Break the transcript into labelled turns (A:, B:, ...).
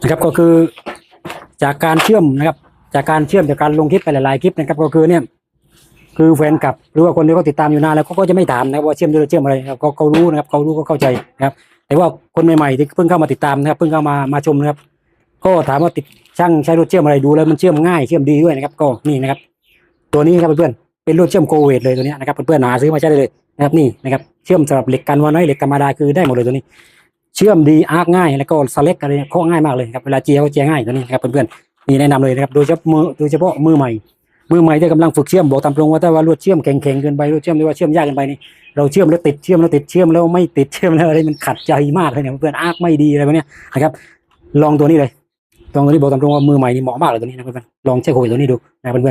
A: นะครับก็คือจากการเชื่อมนะครับ จากการเชื่อมจากการลงคลิปไปหลายๆคลิปนะครับก็คือเนี่ยคือแฟนคลับหรือว่าคนที่เขาติดตามอยู่นานแล้วเขาก็จะไม่ถามนะครับว่าเชื่อมด้วยเชื่อมอะไรครับเขาเขารู้นะครับเขารู้ก็เข้าใจนะครับแต่ว่าคนใหม่ๆที่เพิ่งเข้ามาติดตามนะครับเพิ่งเข้ามามาชมนะครับก็ถามว่าติดช่างใช้รถเชื่อมอะไรดูแล้วมันเชื่อมง่ายเชื่อมดีด้วยนะครับก็นี่นะครับ ตัวนี้ครับเพื่อนๆเป็นรถเชื่อมโกเวทเลยตัวนี้นะครับเพื่อนๆหาซื้อมาใช้ได้เลยนะครับนี่นะครับเชื่อมสำหรับเหล็กกันวาน้อยเหล็กธรรมดาคือได้หมดเลยตัวนี้ เชื่อมดีอาร์กง่ายแล้วก็สเล็กอะไรข้อง่ายมากเลยครับเวลาเจียก็เจียง่ายตัวนี้ครับเพื่อนๆ นี่แนะนำเลยนะครับ โดยเฉพาะมือโดยเฉพาะมือใหม่ มือใหม่ที่กำลังฝึกเชื่อมบอกตามตรงว่าถ้าว่าลวดเชื่อมแข็งๆเกินไปลวดเชื่อมหรือว่าเชื่อมยากเกินไปนี่เราเชื่อมแล้วติดเชื่อมแล้วติดเชื่อมแล้วไม่ติดเชื่อมแล้วอะไรมันขัดใจมากเลยเนี่ยเพื่อนอาร์กไม่ดีอะไรแบบนี้นะครับ ลองตัวนี้เลยลองตัวนี้บอกตามตรงว่ามือใหม่นี่เหมาะมากเลยตัวนี้นะเพื่อนๆลองเช็คโควิดตัวนี้ดูนะเพื่อน